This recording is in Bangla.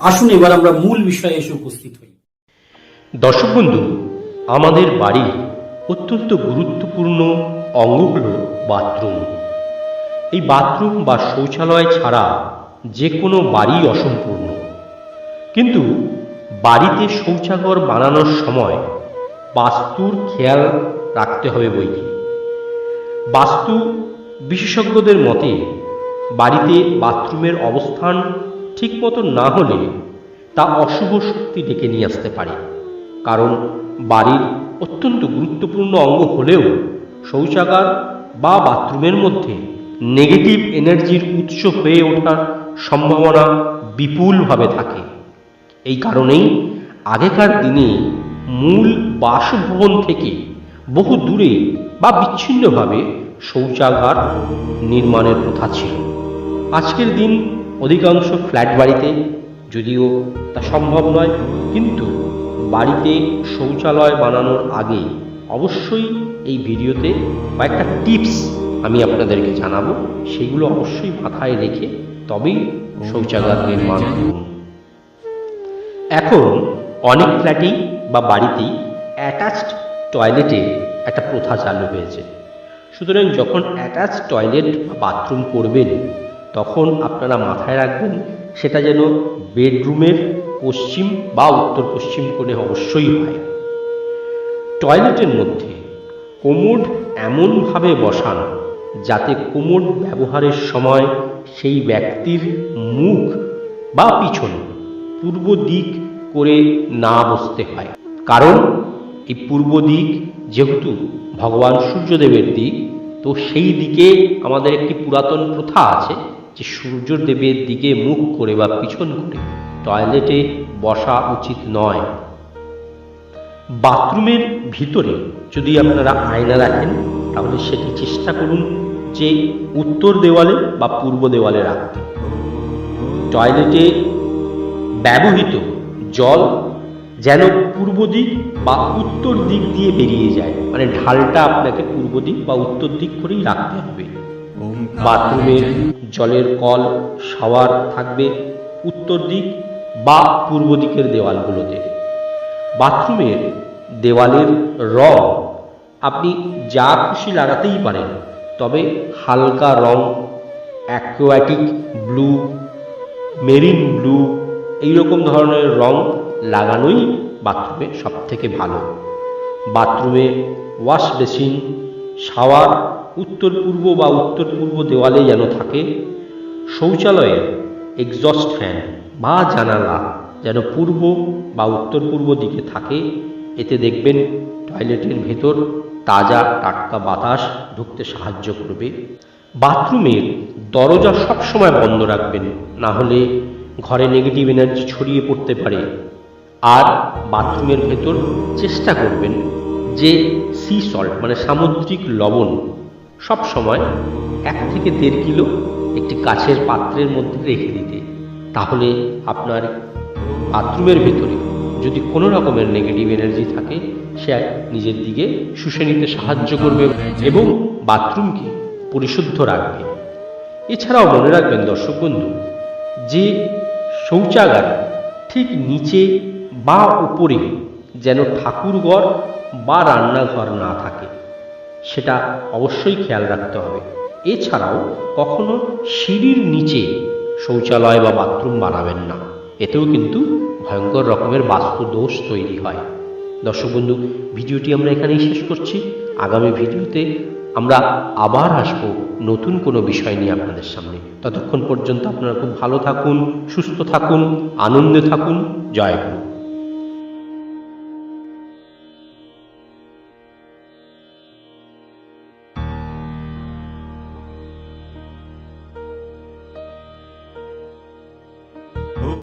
আসুন এবার আমরা মূল বিষয়ে এসে উপস্থিত হই। দর্শক বন্ধু, আমাদের বাড়ির অত্যন্ত গুরুত্বপূর্ণ অঙ্গ হল বাথরুম। এই বাথরুম বা শৌচালয় ছাড়া যে কোনো বাড়ি অসম্পূর্ণ। কিন্তু বাড়িতে শৌচাগর বানানোর সময় বাস্তুর খেয়াল রাখতে হবে বইকি। বাস্তু বিশেষজ্ঞদের মতে বাড়িতে বাথরুমের অবস্থান ঠিক মতো না হলে তা অশুভ শক্তি ডেকে নিয়ে আসতে পারে। কারণ বাড়ির অত্যন্ত গুরুত্বপূর্ণ অঙ্গ হলেও শৌচাগার বা বাথরুমের মধ্যে নেগেটিভ এনার্জির উৎস হয়ে ওঠার সম্ভাবনা বিপুলভাবে থাকে। এই কারণেই আগেকার দিনে মূল বাসভবন থেকে বহু দূরে বা বিচ্ছিন্নভাবে শৌচাগার নির্মাণের প্রথা ছিল। আজকের দিন অধিকাংশ ফ্ল্যাট বাড়িতে, যদিও তা সম্ভব নয়, কিন্তু বাড়িতে শৌচালয় বানানোর আগে অবশ্যই এই ভিডিওতে কয়েকটা টিপস আমি আপনাদেরকে জানাব। সেগুলো অবশ্যই মাথায় রেখে তবেই শৌচাগার নির্মাণ এখন অনেক ফ্ল্যাটেই বা বাড়িতেই অ্যাটাচড টয়লেটে একটা প্রথা চালু হয়েছে। সুতরাং যখন অ্যাটাচ টয়লেট বা বাথরুম করবেন তখন আপনারা মাথায় রাখবেন, সেটা যেন বেডরুমের পশ্চিম বা উত্তর পশ্চিম কোণে অবশ্যই হয়। টয়লেটের মধ্যে কোমোড এমনভাবে বসান যাতে কোমোড ব্যবহারের সময় সেই ব্যক্তির মুখ বা পিছন পূর্ব দিক করে না বসতে হয়। কারণ এই পূর্ব দিক যেহেতু ভগবান সূর্যদেবের দিক, তো সেই দিকে আমাদের একটি পুরাতন প্রথা আছে যে সূর্যদেবের দিকে মুখ করে বা পিছন করে টয়লেটে বসা উচিত নয়। বাথরুমের ভিতরে যদি আপনারা আয়না রাখেন, তাহলে সেটি চেষ্টা করুন যে উত্তর দেওয়ালে বা পূর্ব দেওয়ালে রাখতে। টয়লেটে ব্যবহৃত জল যেন পূর্ব দিক বা উত্তর দিক দিয়ে বেরিয়ে যায়। মানে ঢালটা আপনাকে পূর্ব দিক বা উত্তর দিক করেই রাখতে হবে। বাথরুমের জলের কল, শাওয়ার থাকবে উত্তর দিক বা পূর্ব দিকের দেওয়ালগুলোতে। বাথরুমের দেওয়ালের রং আপনি যা খুশি লাগাতেই পারেন, তবে হালকা রং, অ্যাকোয়াটিক ব্লু, মেরিন ব্লু, এইরকম ধরনের রং লাগানোই বাথরুমে সব থেকে ভালো। বাথরুমে ওয়াশ বেসিন, শাওয়ার উত্তর পূর্ব বা উত্তর পূর্ব দেওয়ালে যেন থাকে, শৌচালয়ের এক্সস্ট ফ্যান বা জানালা যেন পূর্ব বা উত্তর পূর্ব দিকে থাকে। এতে দেখবেন টয়লেটের ভেতর তাজা টাটকা বাতাস ঢুকতে সাহায্য করবে। বাথরুমের দরজা সবসময় বন্ধ রাখবেন, না হলে ঘরে নেগেটিভ এনার্জি ছড়িয়ে পড়তে পারে। আর বাথরুমের ভেতর চেষ্টা করবেন যে সি সল্ট মানে সামুদ্রিক লবণ সব সময় এক থেকে দেড় কিলো একটি কাছের পাত্রের মধ্যে রেখে দিতে। তাহলে আপনার বাথরুমের ভেতরে যদি কোনো রকমের নেগেটিভ এনার্জি থাকে, সে নিজের দিকে শুষে নিতে সাহায্য করবে এবং বাথরুমকে পরিশুদ্ধ রাখবে। এছাড়াও মনে রাখবেন দর্শক বন্ধু, যে শৌচাগার ঠিক নিচে বা উপরে যেন ঠাকুরঘর বা রান্নাঘর না থাকে সেটা অবশ্যই খেয়াল রাখতে হবে। এছাড়াও কখনো সিঁড়ির নিচে শৌচালয় বা বাথরুম বানাবেন না। এতেও কিন্তু ভয়ঙ্কর রকমের বাস্তু দোষ তৈরি হয়। দর্শক বন্ধু, ভিডিওটি আমরা এখানেই শেষ করছি। আগামী ভিডিওতে আমরা আবার আসব নতুন কোনো বিষয় নিয়ে আপনাদের সামনে। ততক্ষণ পর্যন্ত আপনারা খুব ভালো থাকুন, সুস্থ থাকুন, আনন্দে থাকুন। জয় গুরু।